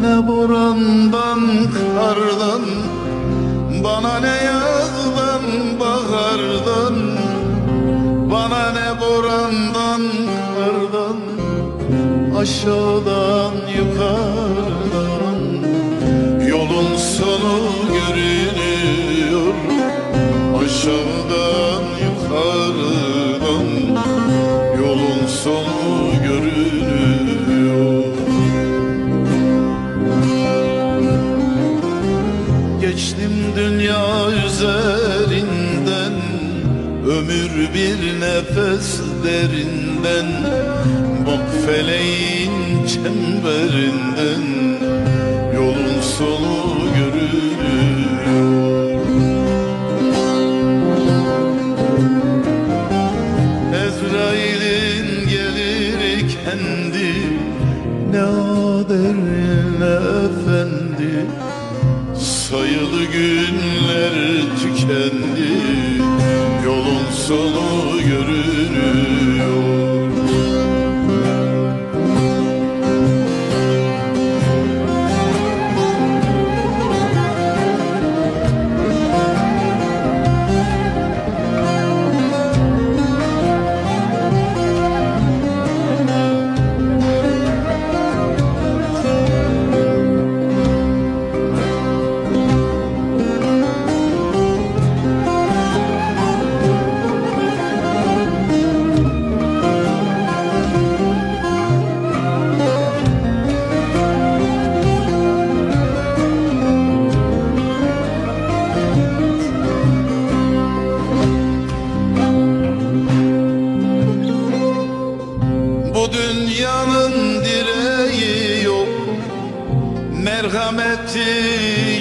ne burandan kardan Bana ne yazdan bahardan Bana ne burandan kardan Aşağıdan yukarıdan. Yolun sonu görünüyor Aşağı Ömür bir nefes derinden Bak feleğin çemberinden Yolun sonu görünüyor Ezrail'in gelir kendi Ne ader ne efendi? Sayılı günler tükendi Yolun sonu görünüyor Merhameti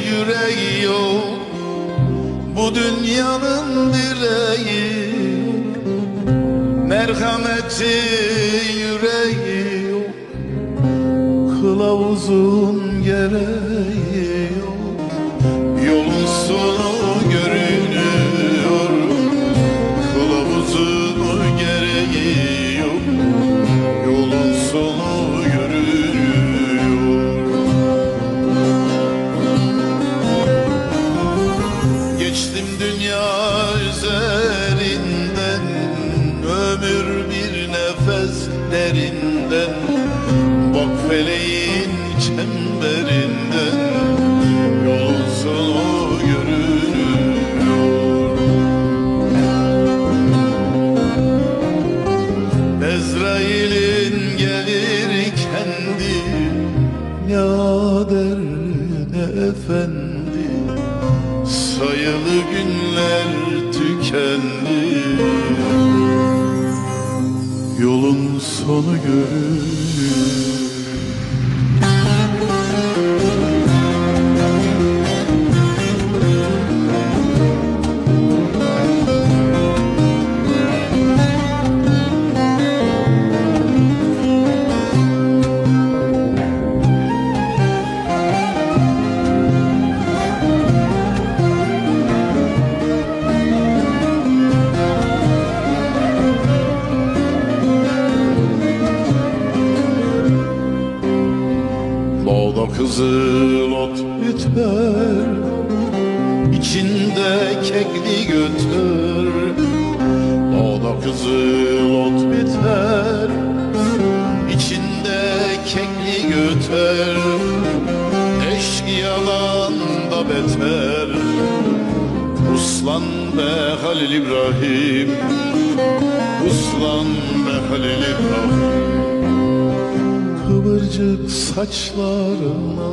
yüreği yok. Bu dünyanın direği. Merhameti yüreği yok. Kılavuzun gereği bir nefes derinden Bak feleğin çemberinden Yolun sonu görünüyor Ezrail'in gelir kendi Ne ader ne efendi Sayılı günler tükendi sonu görünür kızıl ot bitmer İçinde kekli götür Dağda kızıl ot biter İçinde kekli götür Eşkıyadan da beter Ruslan be Halil İbrahim. Ruslan be Halil İbrahim Kıvırcık saçlarına.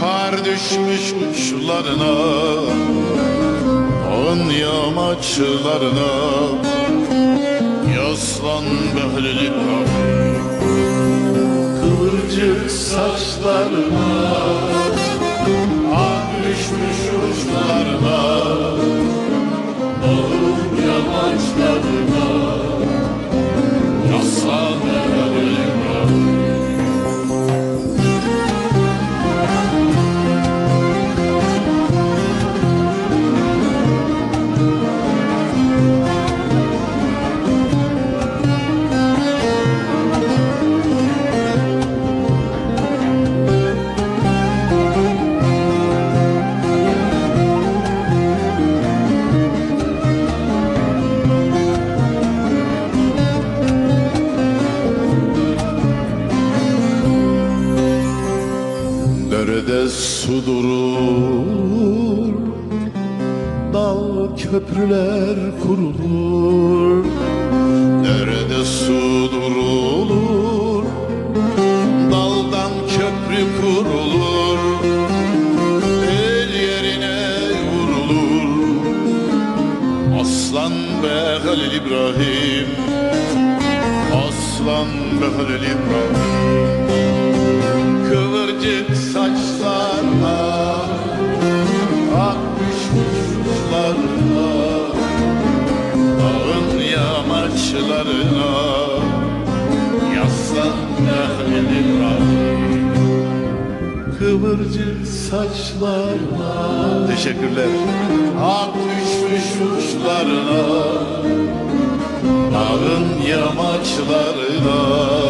Kar düşmüş uçlarına Dağın yamaçlarına Yaslan Behlül İbrahim Kıvırcık saçlarına köprüler kurulur. Nerede su durulur? Daldan köprü kurulur. El yerine vurulur. Aslan be Halil İbrahim. Aslan be Halil İbrahim Kıvırcık saçlarla Teşekkürler. Ak düşmüş uçlarına Dağın yamaçlarına